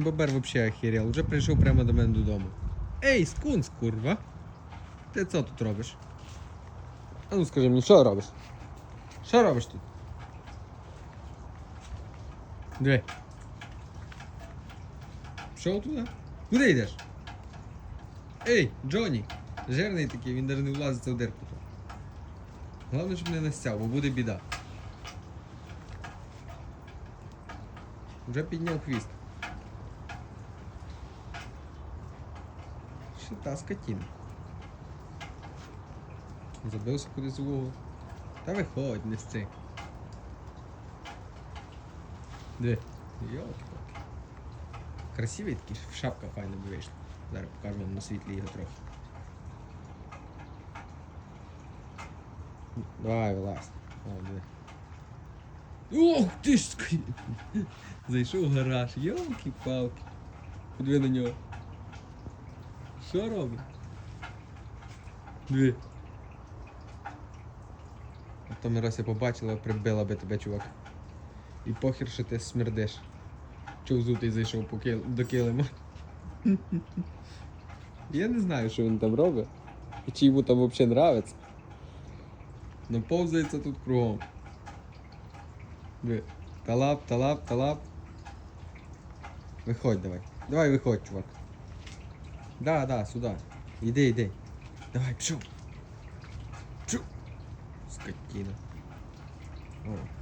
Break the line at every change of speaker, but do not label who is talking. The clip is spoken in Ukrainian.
Бобер вообще охерел, вже прийшов прямо до мене додому. Ей, скунс, курва. Ти що тут робиш? А ну скажи мені, що робиш? Що робиш тут? Диви. Пішов туди? Куди йдеш? Ей, Джонні! Жирний такий, він навіть не влазиться в дирку. Головне, щоб не настяв, бо буде біда. Вже підняв хвіст. Та скотина. Забився кудись в угол. Та виходь, не сци. Де? Йолки-палки. Красивий такий, шапка файна би вийшла. Зараз покажу вам на світлі його трохи. Давай, вилазь. О, диви. Ох ти ж Зайшов в гараж. Йолки-палки. Подиви на нього. Що робить? Диви. А то Мирося побачила, прибила би тебе, чувак. І похер, що ти смердиш. Чого взутий зайшов по кил... до килима. Я не знаю, що він там робить. І чи йому там взагалі нравиться. Но повзається тут кругом. Диви. Талап, талап, талап. Виходь давай. Давай виходь, чувак. Да, да, сюди. Іди, іди. Давай. Пішов. Скотина. О.